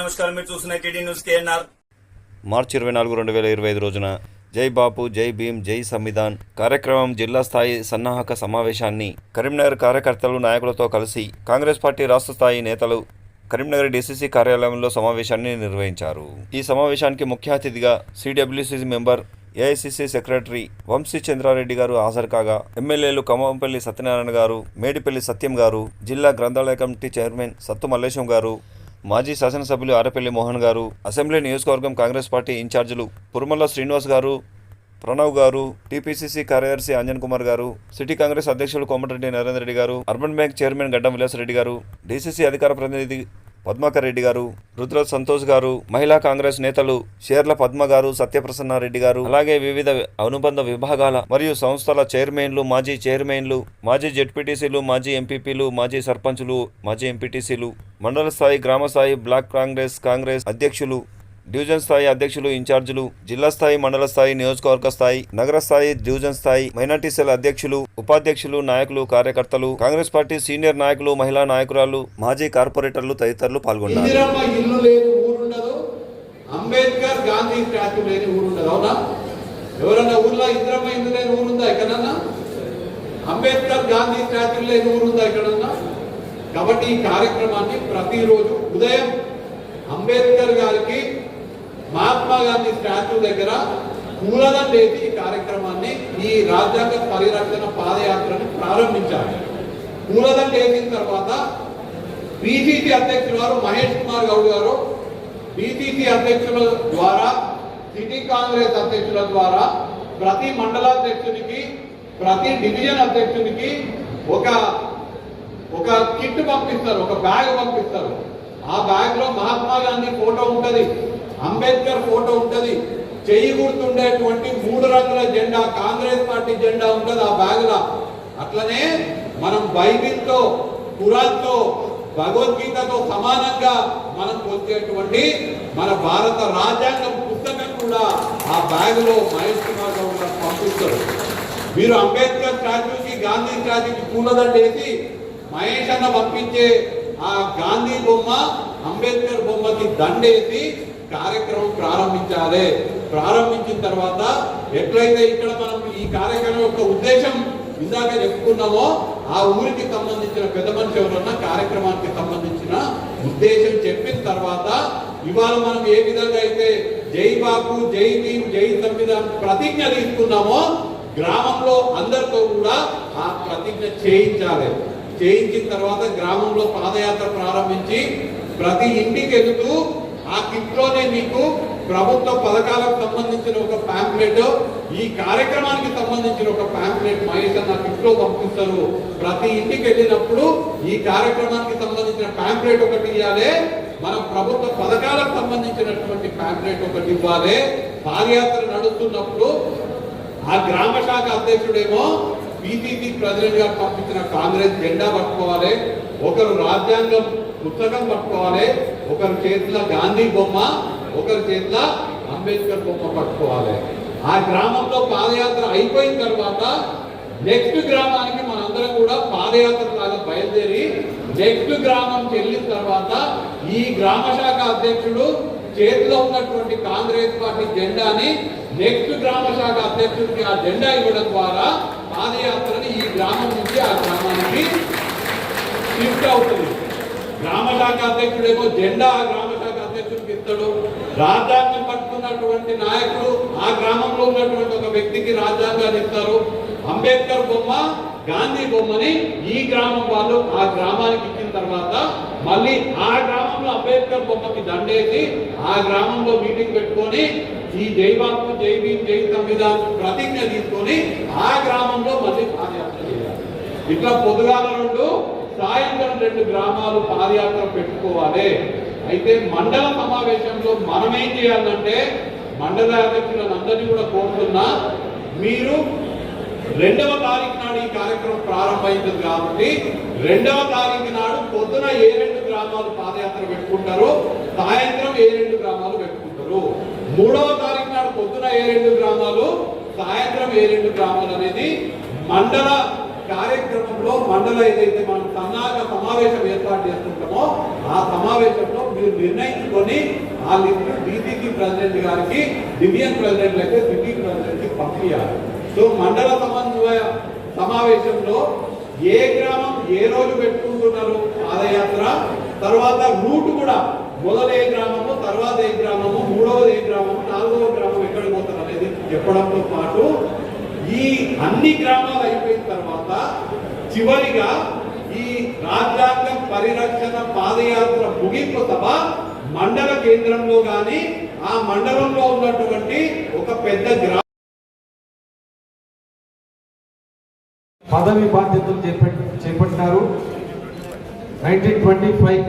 నమస్కారం. మీరు చూస్తున్న న్యూస్ కేఎన్ఆర్ మార్చి ఇరవై నాలుగు రెండు వేల ఇరవై ఐదు రోజున జై బాపు జై భీమ్ జై సంవిధాన్ కార్యక్రమం జిల్లా స్థాయి సన్నాహక సమావేశాన్ని కరీంనగర్ కార్యకర్తలు నాయకులతో కలిసి కాంగ్రెస్ పార్టీ రాష్ట్ర స్థాయి నేతలు కరీంనగర్ డీసీసీ కార్యాలయంలో సమావేశాన్ని నిర్వహించారు. ఈ సమావేశానికి ముఖ్య అతిథిగా CWC member AICC secretary Vamshi Chandra Reddy గారు హాజరు కాగా ఎమ్మెల్యేలు కమ్మంపల్లి సత్యనారాయణ గారు మేడిపల్లి సత్యం గారు జిల్లా గ్రంథాలయ కమిటీ చైర్మన్ సత్తు మల్లేశం గారు మాజీ శాసనసభ్యులు ఆరపల్లి మోహన్ గారు అసెంబ్లీ నియోజకవర్గం కాంగ్రెస్ పార్టీ ఇన్ఛార్జీలు పురుమల్ల శ్రీనివాస్ గారు ప్రణవ్ గారు టీపీసీసీ కార్యదర్శి అంజన్ కుమార్ గారు సిటీ కాంగ్రెస్ అధ్యక్షులు కోమటిరెడ్డి నరేందర్ రెడ్డి గారు అర్బన్ బ్యాంక్ చైర్మన్ గడ్డం విలాసరెడ్డి గారు డీసీసీ అధికార ప్రతినిధి పద్మాకర్ రెడ్డి గారు రుద్ర సంతోష్ గారు మహిళా కాంగ్రెస్ నేతలు షేర్ల పద్మ గారు సత్యప్రసన్నారెడ్డి గారు అలాగే వివిధ అనుబంధ విభాగాల మరియు సంస్థల చైర్మన్లు మాజీ చైర్మన్లు మాజీ జెడ్పీటీసీలు మాజీ ఎంపీపీలు మాజీ సర్పంచులు మాజీ ఎంపీటీసీలు మండల స్థాయి గ్రామ స్థాయి బ్లాక్ కాంగ్రెస్ కాంగ్రెస్ అధ్యక్షులు డివిజన్ స్థాయి అధ్యక్షులు ఇన్ఛార్జీలు జిల్లా స్థాయి మండల స్థాయి నియోజకవర్గ స్థాయి నగర స్థాయి డివిజన్ స్థాయి మైనార్టీ సెల్ అధ్యక్షులు ఉపాధ్యక్షులు నాయకులు కార్యకర్తలు కాంగ్రెస్ పార్టీ సీనియర్ నాయకులు మహిళా నాయకురాలు మాజీ కార్పొరేటర్లు తదితరులు పాల్గొన్నారు. అంబేద్కర్ గాంధీ స్టాచ్యూ లేని ఊరుండదు. అవునా? ఎవరన్నా ఊర్లో ఇందిరమ్మ ఇల్లు లేని ఊరుందా ఎక్కడన్నా? అంబేద్కర్ గాంధీ స్టాచ్యూ లేని ఊరుందా ఎక్కడన్నా? కాబట్టి ఈ కార్యక్రమాన్ని ప్రతిరోజు ఉదయం అంబేద్కర్ గారికి మహాత్మా గాంధీ స్టాచ్యూ దగ్గర పూలదం లేచి ఈ కార్యక్రమాన్ని ఈ రాజ్యాంగ పరిరక్షణ పాదయాత్రను ప్రారంభించాలి పూలదం లేచిన తర్వాత బీసీసీ అధ్యక్షులు వారు మహేష్ కుమార్ గౌడ్ గారు బీసీసీ అధ్యక్షుల ద్వారా సిటీ కాంగ్రెస్ అధ్యక్షుల ద్వారా ప్రతి మండలాధ్యక్షునికి ప్రతి డివిజన్ అధ్యక్షునికి ఒక ఒక కిట్ పంపిస్తారు ఒక బ్యాగ్ పంపిస్తారు. ఆ బ్యాగ్లో మహాత్మా గాంధీ ఫోటో ఉంటుంది. అంబేద్కర్ ఫోటో ఉంటుంది. చెయ్యి గుర్తుండేటువంటి మూడు రంగుల జెండా కాంగ్రెస్ పార్టీ జెండా ఉంటుంది ఆ బ్యాగ్ అట్లనే మనం బైబిల్తో ఖురాన్తో భగవద్గీతతో సమానంగా మనం పొందేటువంటి మన భారత రాజ్యాంగం పుస్తకం కూడా ఆ బ్యాగులో మహేష్ కుమార్ గౌడ్ గారు పంపిస్తారు. మీరు అంబేద్కర్ స్టాచ్యూకి గాంధీ స్టాచ్యూకి పూలదండేసి మహేష్ అన్న పంపించే ఆ గాంధీ బొమ్మ అంబేద్కర్ బొమ్మకి దండేసి కార్యక్రమం ప్రారంభించాలి. ప్రారంభించిన తర్వాత ఎట్లయితే ఇక్కడ మనం ఈ కార్యక్రమం యొక్క ఉద్దేశం ఇందాక చెప్పుకున్నామో ఆ ఊరికి సంబంధించిన పెద్ద మనిషి ఎవరన్నా కార్యక్రమానికి సంబంధించిన ఉద్దేశం చెప్పిన తర్వాత ఇవాళ మనం ఏ విధంగా అయితే జై బాపు జై భీమ్ జై సంవిధాన్ ప్రతిజ్ఞ తీసుకున్నామో గ్రామంలో అందరితో కూడా ఆ ప్రతిజ్ఞ చేయించాలి. చేయించిన తర్వాత గ్రామంలో పాదయాత్ర ప్రారంభించి ప్రతి ఇంటికి వెళుతూ ఆ కిట్లోనే మీకు ప్రభుత్వ పథకాలకు సంబంధించిన ఒక ప్యాంప్లెట్ ఈ కార్యక్రమానికి సంబంధించిన ఒక ప్యాంప్లెట్ మహేష్ అన్న కిట్లో పంపిస్తారు. ప్రతి ఇంటికి వెళ్ళినప్పుడు ఈ కార్యక్రమానికి సంబంధించిన ప్యాంప్లెట్ ఒకటి ఇవ్వాలి. మన ప్రభుత్వ పథకాలకు సంబంధించినటువంటి ప్యాంప్లెట్ ఒకటి ఇవ్వాలి. పాదయాత్ర నడుస్తున్నప్పుడు ఆ గ్రామ శాఖ అధ్యక్షుడేమో పిసిసి ప్రెసిడెంట్ పంపించిన కాంగ్రెస్ జెండా పట్టుకోవాలి. ఒకరు రాజ్యాంగం పుస్తకం పట్టుకోవాలి. ఒకరి చేతిలో గాంధీ బొమ్మ ఒకరి చేతిలో అంబేద్కర్ బొమ్మ పట్టుకోవాలి. ఆ గ్రామంలో పాదయాత్ర అయిపోయిన తర్వాత నెక్స్ట్ గ్రామానికి మనందరం కూడా పాదయాత్ర లాగా బయలుదేరి నెక్స్ట్ గ్రామం వెళ్ళిన తర్వాత ఈ గ్రామ శాఖ అధ్యక్షుడు చేతిలో ఉన్నటువంటి కాంగ్రెస్ పార్టీ జెండాని నెక్స్ట్ గ్రామ శాఖ అధ్యక్షుడికి ఆ జెండా ఇవ్వడం ద్వారా పాదయాత్రని ఈ గ్రామం నుంచి ఆ గ్రామానికి షిఫ్ట్ అవుతుంది. గ్రామ శాఖ అధ్యక్షుడేమో జెండా ఆ గ్రామ శాఖ అధ్యక్షుడికి ఇస్తాడు. రాజ్యాంగం పట్టుకున్నటువంటి నాయకుడు ఆ గ్రామంలో ఉన్నటువంటి ఒక వ్యక్తికి రాజ్యాంగాన్ని ఇస్తారు. అంబేద్కర్ బొమ్మ గాంధీ బొమ్మని ఈ గ్రామం వాళ్ళు ఆ గ్రామానికి ఇచ్చిన తర్వాత మళ్ళీ ఆ గ్రామంలో అంబేద్కర్ బొమ్మకి దండేసి ఆ గ్రామంలో మీటింగ్ పెట్టుకొని ఈ జై బాపు జై భీమ్ జై సంవిధాన్ ప్రతిజ్ఞ తీసుకొని ఆ గ్రామంలో మళ్ళీ పాదయాత్ర చేయాలి. ఇట్లా పొదుగాల రెండు సాయంత్రం రెండు గ్రామాలు పాదయాత్ర పెట్టుకోవాలి. అయితే మండల సమావేశంలో మనం ఏం చేయాలంటే మండల అధ్యక్షులను అందరినీ కూడా కోరుతున్నా మీరు రెండవ తారీఖు నాడు ఈ కార్యక్రమం ప్రారంభమైంది కాబట్టి రెండవ తారీఖు నాడు పొద్దున ఏ రెండు గ్రామాలు పాదయాత్ర పెట్టుకుంటారో సాయంత్రం ఏ రెండు గ్రామాలు పెట్టుకుంటారు. మూడవ తారీఖు నాడు పొద్దున ఏ రెండు గ్రామాలు సాయంత్రం ఏ రెండు గ్రామాలు అనేది మండల కార్యక్రమంలో మండల ఏదైతే మనం సన్నాహక సమావేశం ఏర్పాటు చేస్తుంటామో ఆ సమావేశంలో మీరు నిర్ణయించుకొని ఆ లిస్టు డీసీసీ ప్రెసిడెంట్ గారికి డివిజన్ ప్రెసిడెంట్ అయితే సిటీ ప్రెసిడెంట్కి పంపించాలి సో మండల సమన్వయ సమావేశంలో ఏ గ్రామం ఏ రోజు పెట్టుకుంటున్నారు పాదయాత్ర? తర్వాత రూట్ కూడా మొదలు ఏ గ్రామము తర్వాత ఏ గ్రామము మూడవది ఏ గ్రామము నాలుగవ గ్రామం ఎక్కడికి పోతారు అనేది చెప్పడంతో పాటు ఈ అన్ని గ్రామాలు అయిపోయిన తర్వాత చివరిగా ఈ రాజ్యాంగ పరిరక్షణ పాదయాత్ర ముగింపు సభ మండల కేంద్రంలో గాని ఆ మండలంలో ఉన్నటువంటి ఒక పెద్ద గ్రామ పదవి బాధ్యతలు చేపట్ చేపట్టినారు. Nineteen twenty five.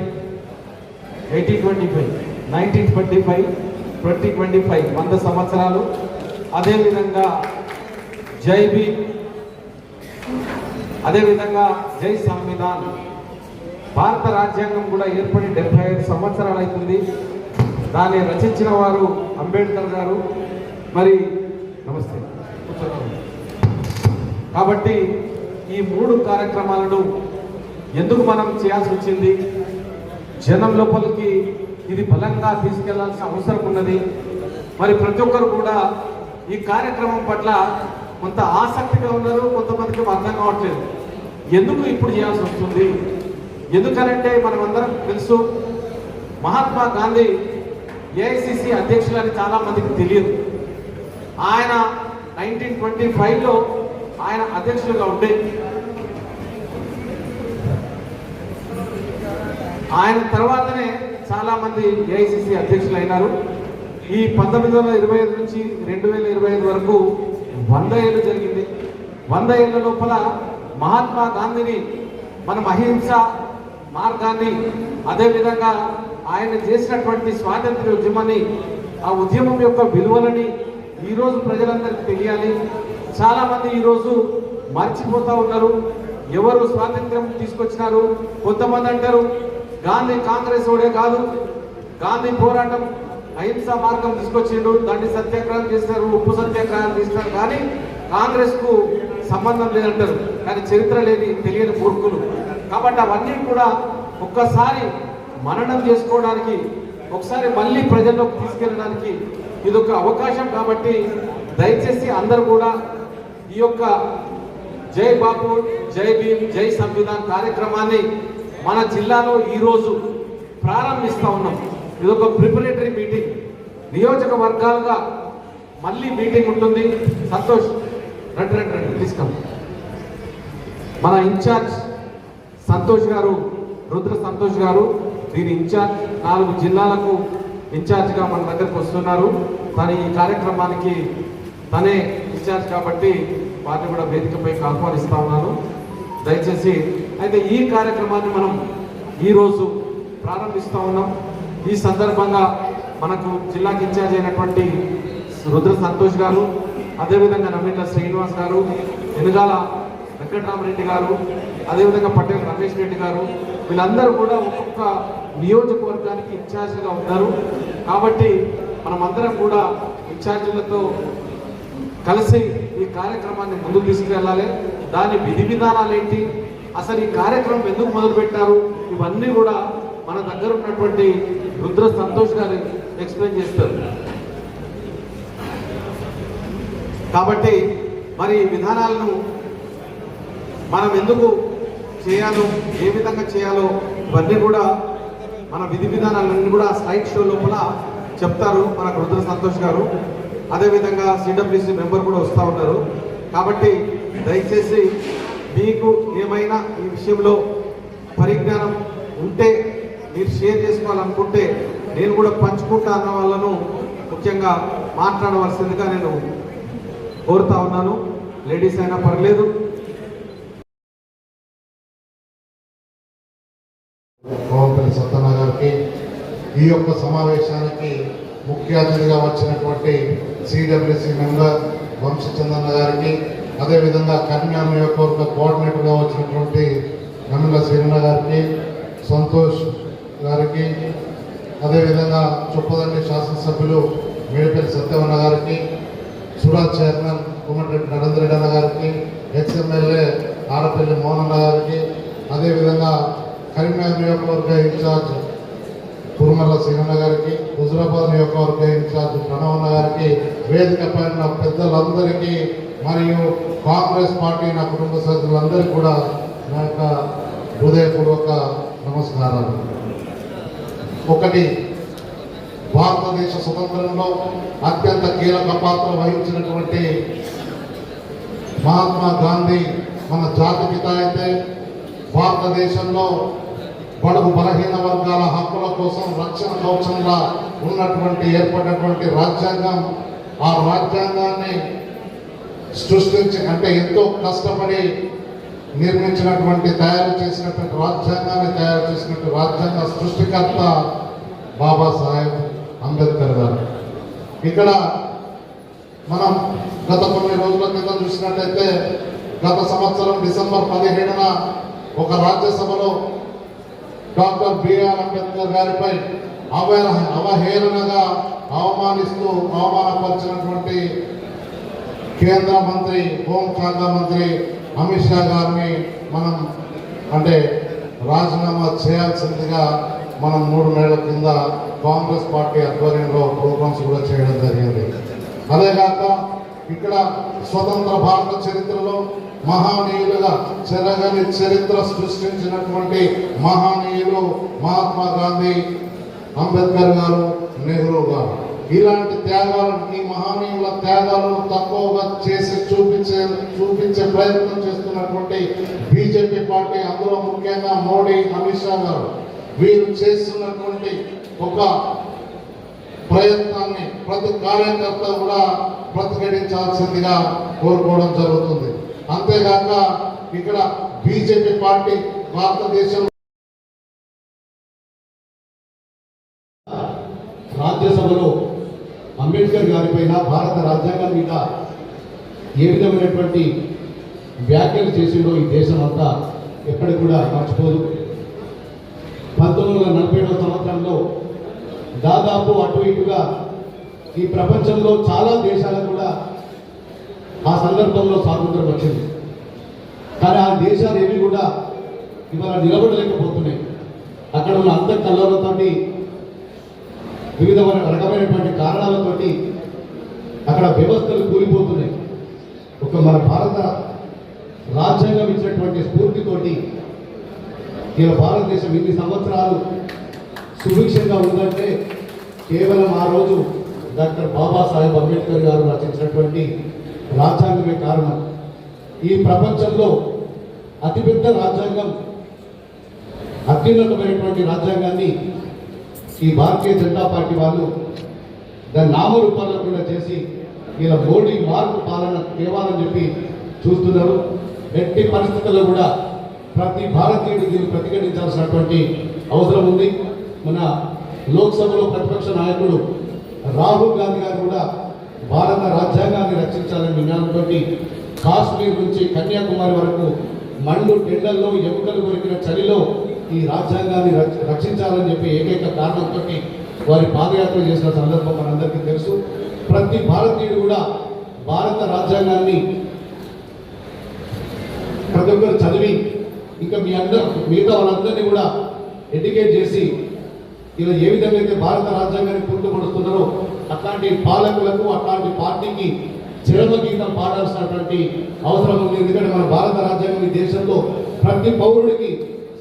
Eighteen twenty five. Nineteen twenty five twenty twenty five వంద సంవత్సరాలు. అదేవిధంగా జై భీమ్ అదేవిధంగా జై సంవిధాన్. భారత రాజ్యాంగం కూడా ఏర్పడి డెబ్బై ఐదు సంవత్సరాలు అవుతుంది దాన్ని రచించిన వారు అంబేద్కర్ గారు. మరి నమస్తే. కాబట్టి ఈ మూడు కార్యక్రమాలను ఎందుకు మనం చేయాల్సి వచ్చింది? జనం లోపలికి ఇది బలంగా తీసుకెళ్ళాల్సిన అవసరం ఉన్నది. మరి ప్రతి ఒక్కరు కూడా ఈ కార్యక్రమం పట్ల కొంత ఆసక్తిగా ఉన్నారు కొంతమందికి అర్థం కావట్లేదు. ఎందుకు ఇప్పుడు చేయాల్సి వస్తుంది? ఎందుకనంటే మనం అందరం తెలుసు మహాత్మా గాంధీ ఏఐసిసి అధ్యక్షులని చాలా మందికి తెలియదు. ఆయన నైన్టీన్ ట్వంటీ ఫైవ్లో ఆయన అధ్యక్షులుగా ఉండే. ఆయన తర్వాతనే చాలా మంది ఏఐసిసి అధ్యక్షులు అయినారు ఈ పంతొమ్మిది వందల ఇరవై ఐదు నుంచి రెండు వేల ఇరవై ఐదు వరకు వంద ఏళ్ళు జరిగింది. వంద ఏళ్ళ లోపల మహాత్మా గాంధీని మనం అహింస మార్గాన్ని అదేవిధంగా ఆయన చేసినటువంటి స్వాతంత్ర ఉద్యమాన్ని ఆ ఉద్యమం యొక్క విలువలని ఈరోజు ప్రజలందరికీ తెలియాలి. చాలామంది ఈరోజు మర్చిపోతూ ఉన్నారు. ఎవరు స్వాతంత్ర్యం తీసుకొచ్చినారు? కొంతమంది అంటారు గాంధీ కాంగ్రెస్ ఓడే కాదు. గాంధీ పోరాటం అహింసా మార్గం తీసుకొచ్చిండు. దాన్ని సత్యాగ్రహం చేస్తారు ఉప్పు సత్యాగ్రహం తీస్తారు కానీ కాంగ్రెస్కు సంబంధం లేదంటారు. కానీ చరిత్ర లేని తెలియని మూర్ఖులు. కాబట్టి అవన్నీ కూడా ఒక్కసారి మననం చేసుకోవడానికి ఒకసారి మళ్ళీ ప్రజల్లోకి తీసుకెళ్ళడానికి ఇది ఒక అవకాశం కాబట్టి దయచేసి అందరూ కూడా ఈ యొక్క జై బాపు జై భీమ్ జై సంవిధాన్ కార్యక్రమాన్ని మన జిల్లాలో ఈరోజు ప్రారంభిస్తూ ఉన్నాం. ఇది ఒక ప్రిపరేటరీ మీటింగ్ నియోజకవర్గాలుగా మళ్ళీ మీటింగ్ ఉంటుంది. సంతోష్ రండి రండి రండి తీసుకొని మన ఇన్ఛార్జ్ సంతోష్ గారు రుద్ర సంతోష్ గారు దీని ఇన్ఛార్జ్ నాలుగు జిల్లాలకు ఇన్ఛార్జ్గా మన దగ్గరకు వస్తున్నారు. తను ఈ కార్యక్రమానికి తనే ఇన్ఛార్జ్ కాబట్టి వారిని కూడా వేదికపైకి ఆహ్వానిస్తా ఉన్నాను. దయచేసి అయితే ఈ కార్యక్రమాన్ని మనం ఈరోజు ప్రారంభిస్తూ ఉన్నాం. ఈ సందర్భంగా మనకు జిల్లాకి ఇన్ఛార్జ్ అయినటువంటి రుద్ర సంతోష్ గారు అదేవిధంగా నవీన శ్రీనివాస్ గారు వెనుగాల వెంకటరామరెడ్డి గారు అదేవిధంగా పటేల్ రమేష్ రెడ్డి గారు వీళ్ళందరూ కూడా ఒక్కొక్క నియోజకవర్గానికి ఇన్ఛార్జ్గా ఉన్నారు. కాబట్టి మనమందరం కూడా ఇన్ఛార్జీలతో కలిసి ఈ కార్యక్రమాన్ని ముందుకు తీసుకెళ్ళాలి దాని విధి విధానాలు ఏంటి? అసలు ఈ కార్యక్రమం ఎందుకు మొదలుపెట్టారు? ఇవన్నీ కూడా మన దగ్గర ఉన్నటువంటి రుద్ర సంతోష్ గారు ఎక్స్ప్లెయిన్ చేస్తారు. కాబట్టి మరి ఈ విధానాలను మనం ఎందుకు చేయాలో ఏ విధంగా చేయాలో ఇవన్నీ కూడా మన విధి విధానాలన్నీ కూడా స్లైడ్ షో లోపల చెప్తారు మన రుద్ర సంతోష్ గారు. అదేవిధంగా సిడబ్ల్యూసీ మెంబర్ కూడా వస్తూ ఉంటారు కాబట్టి దయచేసి మీకు ఏమైనా ఈ విషయంలో పరిజ్ఞానం ఉంటే మీరు షేర్ చేసుకోవాలనుకుంటే నేను కూడా పంచుకుంటా అన్న వాళ్ళను ముఖ్యంగా మాట్లాడవలసిందిగా నేను కోరుతా ఉన్నాను. లేడీస్ అయినా పర్లేదు. కోవంపల్లి సత్తన్న గారికి ఈ యొక్క సమావేశానికి ముఖ్య అతిథిగా వచ్చినటువంటి సిడబ్ల్యూసి మెంబర్ వంశచందన్న గారికి అదేవిధంగా కన్యా నియోజకవర్గ కోఆర్డినేటర్గా వచ్చినటువంటి నమ్మిల శ్రీరణ గారికి సంతోష్ గారికి అదేవిధంగా చొప్పదండి శాసనసభ్యులు మేడిపల్లి సత్యవన్న గారికి సురాజ్ చైర్మన్ కుమ్మటిరెడ్డి నరేంద్ర రెడ్డి అన్న గారికి ఎక్స్ఎమ్మెల్యే ఆడపల్లి మోహన్ అన్న గారికి అదేవిధంగా కరీంనగర్ నియోజకవర్గ ఇన్ఛార్జ్ కురుమల్ల సీనన్న గారికి హుజురాబాద్ నియోజకవర్గ ఇన్ఛార్జ్ ప్రణవన్న గారికి వేదిక పైన పెద్దలందరికీ మరియు కాంగ్రెస్ పార్టీ నా కుటుంబ సభ్యులందరికీ కూడా నా యొక్క హృదయపూర్వక నమస్కారాలు. ఒకటి భారతదేశ స్వతంత్రంలో అత్యంత కీలక పాత్ర వహించినటువంటి మహాత్మా గాంధీ మన జాతిపిత అయితే భారతదేశంలో బడుగు బలహీన వర్గాల హక్కుల కోసం రక్షణ కవచంగా ఉన్నటువంటి ఏర్పడినటువంటి రాజ్యాంగం ఆ రాజ్యాంగాన్ని సృష్టించి అంటే ఎంతో కష్టపడి నిర్మించినటువంటి తయారు చేసినటువంటి రాజ్యాంగాన్ని తయారు చేసినటువంటి రాజ్యాంగ సృష్టికర్త బాబాసాహెబ్ అంబేద్కర్ గారు. ఇక్కడ మనం గత కొన్ని రోజుల క్రితం చూసినట్టయితే గత సంవత్సరం డిసెంబర్ పదిహేడున ఒక రాజ్యసభలో డాక్టర్ బిఆర్ అంబేద్కర్ గారిపై అవహేళ అవహేళనగా అవమానిస్తూ అవమానపరిచినటువంటి కేంద్ర మంత్రి హోంశాఖ మంత్రి అమిత్ షా గారిని మనం అంటే రాజీనామా చేయాల్సిందిగా మనం మూడు నెలల కింద కాంగ్రెస్ పార్టీ ఆధ్వర్యంలో ప్రోగ్రామ్స్ కూడా చేయడం జరిగింది. అదేగాక ఇక్కడ స్వతంత్ర భారత చరిత్రలో మహానీయులుగా చెరగని చరిత్ర సృష్టించినటువంటి మహానీయులు మహాత్మా గాంధీ అంబేద్కర్ గారు నెహ్రూ గారు. ఇలాంటి త్యాగాలను ఈ మహనీయుల త్యాగాలను తక్కువగా చేసి చూపించే చూపించే ప్రయత్నం చేస్తున్నటువంటి బీజేపీ పార్టీ అందులో ముఖ్యంగా మోడీ అమిత్ షా గారు. వీరు చేస్తున్నటువంటి ఒక ప్రయత్నాన్ని ప్రతి కార్యకర్త కూడా ప్రతిఘటించాల్సిందిగా కోరుకోవడం జరుగుతుంది. అంతేగాక ఇక్కడ బీజేపీ పార్టీ భారతదేశం రాజ్యసభలో అంబేద్కర్ గారిపైన భారత రాజ్యాంగం మీద ఏ విధమైనటువంటి వ్యాఖ్యలు చేసిండో ఈ దేశం అంతా ఎక్కడ కూడా మర్చిపోదు. పంతొమ్మిది వందల నలభై ఏడవ సంవత్సరంలో దాదాపు అటు ఇటుగా ఈ ప్రపంచంలో చాలా దేశాలకు కూడా ఆ సందర్భంలో స్వాతంత్రం వచ్చింది. కానీ ఆ దేశాలు ఏవి కూడా ఇవాళ నిలబడలేకపోతున్నాయి. అక్కడ ఉన్న అంత కళ్ళతోటి వివిధ రకమైనటువంటి కారణాలతోటి అక్కడ వ్యవస్థలు కూలిపోతున్నాయి. ఒక మన భారత రాజ్యాంగం ఇచ్చినటువంటి స్ఫూర్తితోటి ఇలా భారతదేశం ఇన్ని సంవత్సరాలు సుభిక్షంగా ఉందంటే కేవలం ఆ రోజు డాక్టర్ బాబాసాహెబ్ అంబేద్కర్ గారు రచించినటువంటి రాజ్యాంగమే కారణం. ఈ ప్రపంచంలో అతిపెద్ద రాజ్యాంగం అత్యున్నతమైనటువంటి రాజ్యాంగాన్ని ఈ భారతీయ జనతా పార్టీ వాళ్ళు దాన్ని నామరూపాల్లో కూడా చేసి ఇలా మోడీ మార్పు పాలన తేవాలని చెప్పి చూస్తున్నారు. ఎట్టి పరిస్థితుల్లో కూడా ప్రతి భారతీయుడు దీన్ని ప్రతిఘటించాల్సినటువంటి అవసరం ఉంది. మన లోక్సభలో ప్రతిపక్ష నాయకుడు రాహుల్ గాంధీ గారు కూడా భారత రాజ్యాంగాన్ని రక్షించాలని విధానంతో కాశ్మీర్ నుంచి కన్యాకుమారి వరకు మండు టెండల్లో ఎముకలు కొరికిన చలిలో ఈ రాజ్యాంగాన్ని రక్షించాలని చెప్పి ఏకైక కారణంతో వారి పాదయాత్ర చేసిన సందర్భం మనందరికీ తెలుసు. ప్రతి భారతీయుడు కూడా భారత రాజ్యాంగాన్ని ప్రతి ఒక్కరు చదివి ఇంకా మీ అందరూ మిగతా వాళ్ళందరినీ కూడా ఎడ్యుకేట్ చేసి ఇలా ఏ విధంగా అయితే భారత రాజ్యాంగాన్ని పొందుపడుతున్నారో అట్లాంటి పాలకులకు అట్లాంటి పార్టీకి చిరమగీతం పాడాల్సినటువంటి అవసరం ఉంది. ఎందుకంటే మన భారత రాజ్యాంగం ఈ దేశంలో ప్రతి పౌరుడికి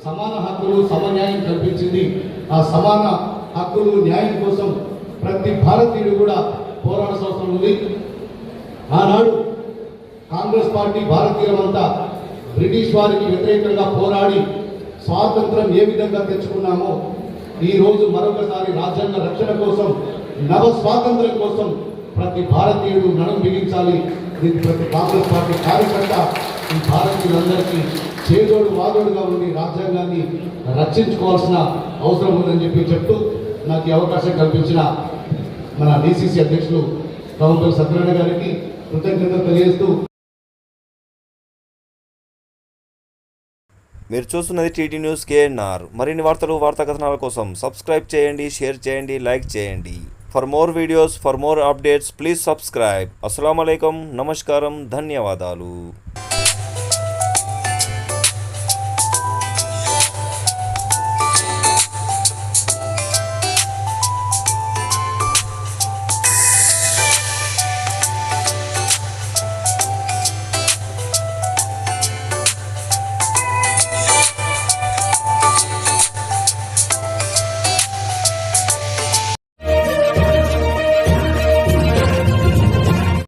సమాన హక్కులు సమన్యాయం కల్పించింది. ఆ సమాన హక్కులు న్యాయం కోసం ప్రతి భారతీయుడు కూడా పోరాడాల్సిన అవసరం ఉంది. ఆనాడు కాంగ్రెస్ పార్టీ భారతీయులమంతా బ్రిటిష్ వారికి వ్యతిరేకంగా పోరాడి స్వాతంత్రం ఏ విధంగా తెచ్చుకున్నామో ఈరోజు మరొకసారి రాజ్యాంగ రక్షణ కోసం నవ స్వాతంత్రం కోసం ప్రతి భారతీయుడు నడం బిగించాలి. దీనికి ప్రతి కాంగ్రెస్ పార్టీ కార్యకర్త ఈ భారతీయులందరికీ చేదోడు వాదోడుగా ఉండి రాజ్యాంగాన్ని రక్షించుకోవాల్సిన అవసరం ఉందని చెప్పి చెప్తూ నాకు ఈ అవకాశం కల్పించిన మన డిసిసి అధ్యక్షులు రావుపల్లి సత్యనారాయణ గారికి కృతజ్ఞతలు తెలియజేస్తూ మీరు చూస్తున్నది టీటీ న్యూస్ కేఎన్ఆర్ మరిన్ని వార్తలు వార్తా కథనాల కోసం సబ్స్క్రైబ్ చేయండి షేర్ చేయండి లైక్ చేయండి. For more videos for more updates please subscribe అస్సలం నమస్కారం ధన్యవాదాలు